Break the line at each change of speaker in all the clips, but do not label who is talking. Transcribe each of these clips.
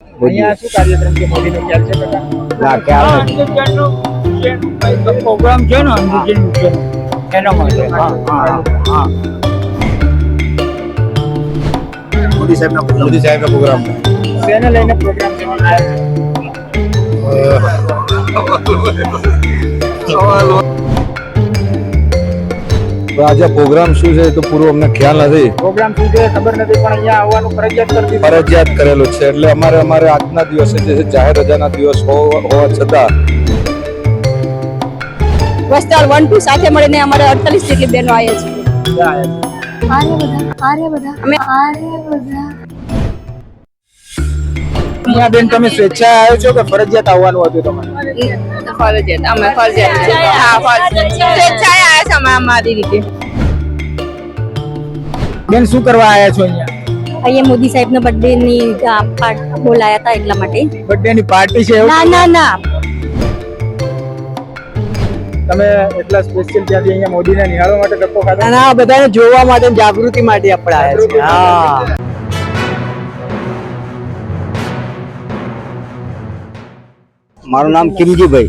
અહીંયા શું કાર્યક્રમ છે? મોદીનો ખ્યાલ છે
ના ખ્યાલ
પ્રોગ્રામ છે ને અંધજન એના માટે હા હા હા.
મોદી સાહેબના મોદી સાહેબના પ્રોગ્રામ.
શેને લઈને પ્રોગ્રામ છે? એનો ખ્યાલ
આજે પ્રોગ્રામ શું છે તો પૂરો અમને ખ્યાલ નથી.
પ્રોગ્રામ શું છે ખબર નથી પણ અહીંયા આવવાનું ફરજિયાત કરી
ફરજિયાત કરેલું છે. એટલે અમારે અમારે આજના દિવસે જે છે જાહેર રજાના દિવસ હોવા છતાં
વસ્ત્રાલ વન ટુ સાથે મળીને અમારે અડતાલીસ જેટલી બહેનો આવે છે
આવ્યા છે?
આરે બધા આરે બધા અમે આરે બધા.
અહીંયા બેન તમે સ્વેચ્છા આવ્યો છો કે ફરજિયાત આવવાનું હતું તમારે?
ફરજિયાત અમે ફરજિયાત હા ફરજિયાત સ્વેચ્છાએ આવ્યા છે અમે અમારી રીતે.
બેન શું કરવા આવ્યા છો અહીંયા?
અહીંયા મોદી સાહેબના બર્થડે ની બોલાયા હતા એટલા માટે.
બર્થડે ની પાર્ટી છે
ના ના ના.
તમે એટલા સ્પેશિયલ ત્યાંથી અહીંયા મોદીને નિહાળવા માટે ધક્કો ખાધો?
ના બધાને જોવા માટે જાગૃતિ માટે આપણે આવ્યા છે હા. મારું નામ કિમજીભાઈ.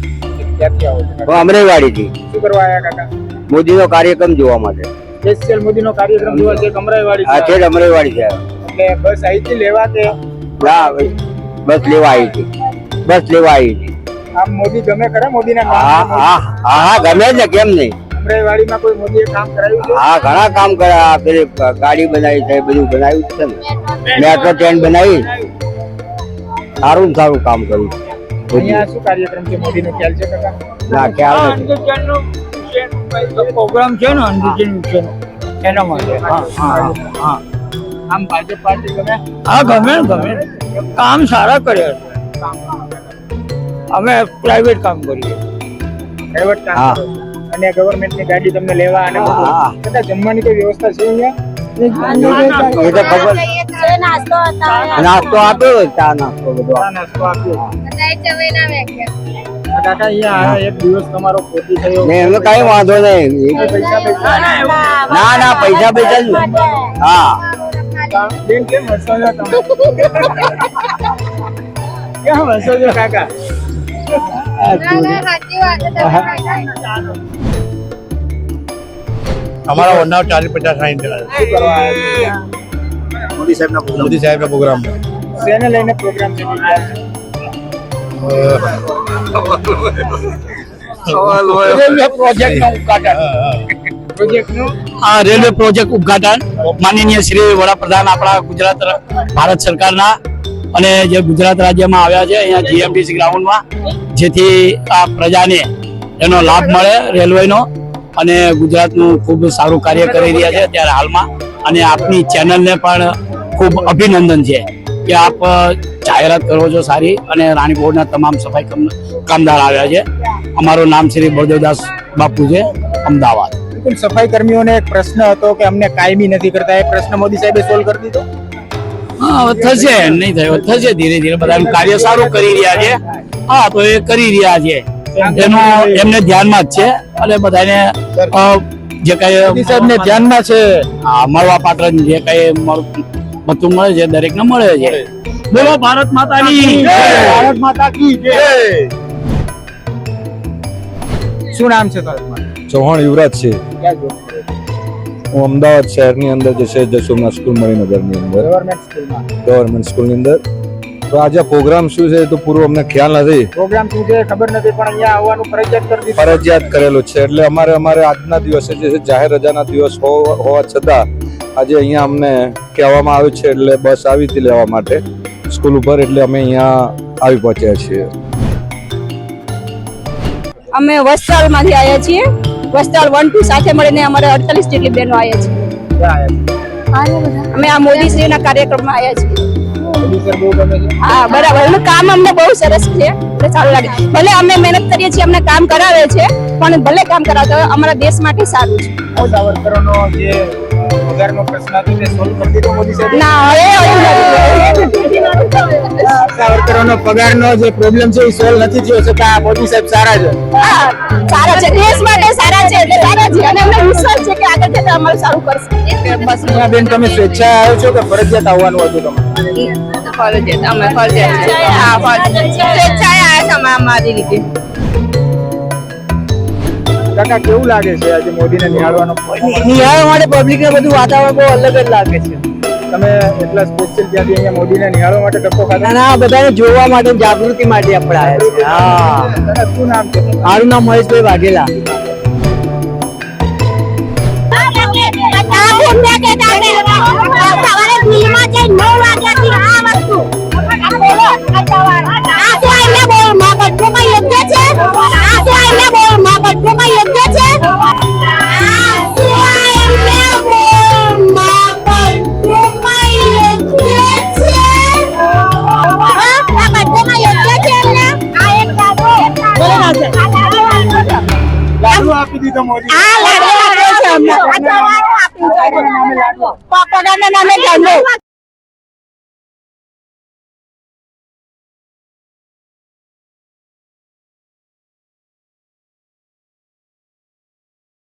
છો
અમરેવાડીથી.
શું કરવા આવ્યા કાકા?
મોદીનો કાર્યક્રમ જોવા માટે.
સ્પેશિયલ મોદીનો કાર્યક્રમ જોવા છે અમરેવાડી
હા છે અમરેવાડી છે.
એટલે બસ અહીંથી લેવા કે?
ના બસ લેવા આવી હતી. બસ લેવા આવી હતી.
આમ મોદી ગમે કરે મોદીના
હા
કામ
હા હા હા ગમે ને કેમ નહીં?
અમરાઈવાડીમાં કોઈ મોદીએ કામ કરાવ્યું છે?
હા ઘણા કામ કર્યા પેલી ગાડી બનાવી છે બધું બનાવ્યું છે ને? મેટ્રો ટ્રેન બનાવી. સારું ને સારું કામ કર્યું.
અહીંયા શું કાર્યક્રમ છે? મોદીનો ખ્યાલ છે કાકા?
ના ખ્યાલ નથી.
પ્રોગ્રામ છે ને અંધજન છે એના માટે. હા હા હા. આમ ભાજપ પાર્ટી ગમે?
હા ગમે ગમે કામ સારા કર્યા છે. અમે પ્રાઇવેટ કામ કરીએ.
પ્રાઇવેટ કામ
હા.
અને ગવર્મેન્ટની ગાડી તમને લેવા અને બધું. જમવાની કોઈ વ્યવસ્થા છે અહીંયા?
નાસ્તો
આપ્યો ચા નાસ્તો બધો
નાસ્તો આપ્યો આ કાકા અહીંયા આ એક દિવસ તમારો ખોટી થયો.
ને એનો કઈ વાંધો નહીં.
પૈસા પૈસા.
ના ના પૈસા પૈસા હા.
કાકા?
અમારા વડના ચાલીસ પચાસ
સાહેબ આવ્યા
મોદી
સાહેબ ના પ્રોગ્રામ
શેને લઈને પ્રોગ્રામ
આ રેલવે પ્રોજેક્ટ ઉદઘાટન માનનીય શ્રી વડાપ્રધાન આપણા ગુજરાત ભારત સરકારના અને જે ગુજરાત રાજ્યમાં આવ્યા છે અહીંયા જીએમડીસી ગ્રાઉન્ડમાં જેથી આ પ્રજાને એનો લાભ મળે રેલવેનો અને ગુજરાતનું ખૂબ સારું કાર્ય કરી રહ્યા છે અત્યારે હાલમાં. અને આપની ચેનલને પણ ખૂબ અભિનંદન છે. કે આપ જાહેરાત કરો છો સારી અને રાણીપોળના તમામ સફાઈ કામ- કામદાર આવ્યા છે. અમારું નામ શ્રી બળદેવદાસ બાપુ છે અમદાવાદ.
બિલકુલ સફાઈ કર્મીઓને એક પ્રશ્ન હતો કે અમને કાયમી નથી કરતા. એ પ્રશ્ન મોદી સાહેબે સોલ્વ કરી દીધો?
હા થશે. નહીં થયો. થશે ધીરે ધીરે. બધા કાર્ય સારું કરી રહ્યા છે. હા તો એ કરી રહ્યા છે. એનું એમને ધ્યાનમાં જ છે. અને બધાને જે કઈ
સાહેબને ધ્યાનમાં છે.
હા, મળવા પાત્ર જે કઈ મળ- મળે છે દરેકને મળે છે. બોલો ભારત માતાની
ભારત માતા કી જય. શું નામ છે તમારું
ચૌહાણ યુવરાજ છે? હું અમદાવાદ શહેરની અંદર જે છે જસોમનાથ સ્કૂલ મણિનગરની અંદર.
ગવર્મેન્ટ સ્કૂલમાં.
ગવર્મેન્ટ સ્કૂલની અંદર. તો આજે પ્રોગ્રામ શું છે તો પૂરો અમને ખ્યાલ નથી.
પ્રોગ્રામ શું છે ખબર નથી પણ અહીંયા આવવાનું ફરજિયાત કરી
ફરજિયાત કરેલું છે. એટલે અમારે અમારે આજના દિવસે જે છે જાહેર રજાના દિવસ હોવા હોવા છતાં આજે અહીંયા અમને કહેવામાં આવ્યું છે એટલે બસ આવી હતી લેવા માટે. સ્કૂલ ઉપર એટલે અમે અહીંયા આવી પહોંચ્યા છીએ.
અમે વસ્ત્રાલમાંથી આવ્યા છીએ. વસ્ત્રાલ વન ટુ સાથે મળીને અમારે અડતાલીસ જેટલી બહેનો આવ્યા છે.
ક્યાં આવ્યા છો?
અમે આ મોદીશ્રીના કાર્યક્રમમાં આવ્યા છીએ. હા બરાબર. એનું કામ અમને બહુ સરસ છે. એટલે સારું લાગે. ભલે અમે મહેનત કરીએ છીએ અમને કામ કરાવે છે પણ ભલે કામ કરાવતા હોય અમારા દેશ માટે સારું છે.
પગારનો પ્રશ્ન હતો તે સોલ્વ કરી દીધો મોદી સાહેબે
ના હવે
પગારનો જે પ્રોબ્લેમ છે એ સોલ્વ નથી થયો છતાં આ મોદી સાહેબ સારા છે.
સારા છે. દેશ માટે સારા છે એટલે સારા છે. અને અમને વિશ્વાસ છે કે આગળ જતા અમારું સારું કરશે.
બેન તમે સ્વેચ્છા આવ્યો છો કે ફરજિયાત આવવાનું હતું તમારે?
ફરજિયાત અમે ફરજિયાત હા ફરજિયાત. સ્વેચ્છાએ આવ્યા અમે અમારી રીતે.
કાકા કેવું લાગે છે આજે મોદીને નિહાળવાનો?
નિહાળવા માટે પબ્લિક ને બધું વાતાવરણ બહુ અલગ જ લાગે છે.
તમે એટલા સ્પેશિયલ ત્યાંથી અહીંયા મોદીને નિહાળવા માટે ધક્કો ખાધો
ના બધાને જોવા માટે જાગૃતિ માટે આપણે આવ્યા છે હા.
શું નામ છે?
મારું નામ મહેશભાઈ વાઘેલા.
દીધો મોદી
આ લાડુ આપ્યો છે. અમને નામે